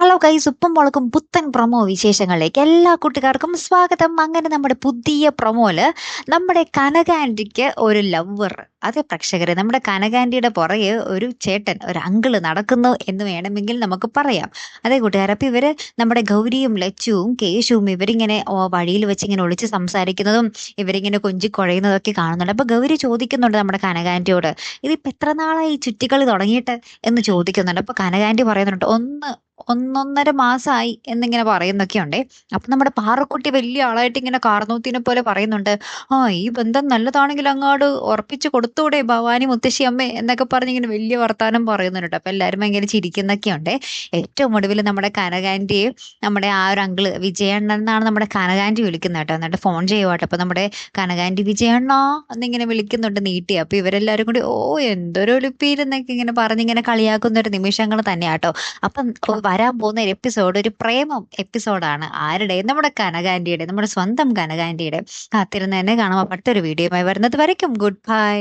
Hello guys ഉപ്പും മുളകും പുത്തൻ പ്രൊമോ വിശേഷങ്ങളിലേക്ക് എല്ലാ കൂട്ടുകാർക്കും സ്വാഗതം. അങ്ങനെ നമ്മുടെ പുതിയ പ്രൊമോയിൽ നമ്മുടെ കനകാന്റിക്ക് ഒരു ലവർ അതെ പ്രേക്ഷകരെ നമ്മുടെ കനകാന്റിയുടെ പുറകെ ഒരു ചേട്ടൻ ഒരു അങ്കിൾ നടക്കുന്നു എന്ന് വേണമെങ്കിൽ നമുക്ക് പറയാം. അതെ കൂട്ടുകാർ അപ്പൊ ഇവർ നമ്മുടെ ഗൗരിയും ലച്ചുവും കേശുവും ഇവരിങ്ങനെ വഴിയിൽ വെച്ച് ഇങ്ങനെ ഒളിച്ച് സംസാരിക്കുന്നതും ഇവരിങ്ങനെ കൊഞ്ചി കുഴയുന്നതും ഒക്കെ കാണുന്നുണ്ട്. അപ്പൊ ഗൗരി ചോദിക്കുന്നുണ്ട് നമ്മുടെ കനകാന്റിയോട് ഇതിപ്പോ എത്ര നാളായി ചുറ്റിക്കളി തുടങ്ങിയിട്ട്? എന്ന് ചോദിക്കുന്നുണ്ട്. അപ്പൊ കനകാന്റി പറയുന്നുണ്ട് ഒന്ന് ഒന്നൊന്നര മാസമായി എന്നിങ്ങനെ പറയുന്നൊക്കെ ഉണ്ടേ അപ്പൊ നമ്മുടെ പാറക്കുട്ടി വലിയ ആളായിട്ട് ഇങ്ങനെ കാർന്നൂത്തിനെ പോലെ പറയുന്നുണ്ട്. ആ ഈ ബന്ധം നല്ലതാണെങ്കിൽ അങ്ങോട്ട് ഉറപ്പിച്ചു കൊടുത്തൂടെ ഭവാനി മുത്തശ്ശി അമ്മ എന്നൊക്കെ പറഞ്ഞ് ഇങ്ങനെ വലിയ വർത്താനം പറയുന്നുണ്ട്. അപ്പൊ എല്ലാരും ഭയങ്കര ചിരിക്കുന്നൊക്കെ ഉണ്ട് ഏറ്റവും ഒടുവിൽ നമ്മുടെ കനകാന്റിയെ നമ്മുടെ ആ ഒരു അങ്കിൾ വിജയണ്ണൻ എന്നാണ് നമ്മുടെ കനകാന്റി വിളിക്കുന്നത് കേട്ടോ. എന്നിട്ട് ഫോൺ ചെയ്യുവാട്ടോ. അപ്പൊ നമ്മുടെ കനകാന്റി വിജയണ്ണ എന്നിങ്ങനെ വിളിക്കുന്നുണ്ട് നീട്ടി. അപ്പൊ ഇവരെല്ലാരും കൂടി ഓ എന്തൊരു ഒളിപ്പീരെന്നൊക്കെ ഇങ്ങനെ പറഞ്ഞിങ്ങനെ കളിയാക്കുന്ന ഒരു നിമിഷങ്ങൾ തന്നെയാട്ടോ അപ്പം വരാൻ പോകുന്ന ഒരു എപ്പിസോഡ് ഒരു പ്രേമം എപ്പിസോഡാണ് ആരുടെ? നമ്മുടെ കനകാന്റിയുടെ നമ്മുടെ സ്വന്തം കനകാന്റിയുടെ. കാത്തിരുന്ന് തന്നെ കാണാം. അടുത്തൊരു വീഡിയോയുമായി വരുന്നത് വരയ്ക്കും. Good bye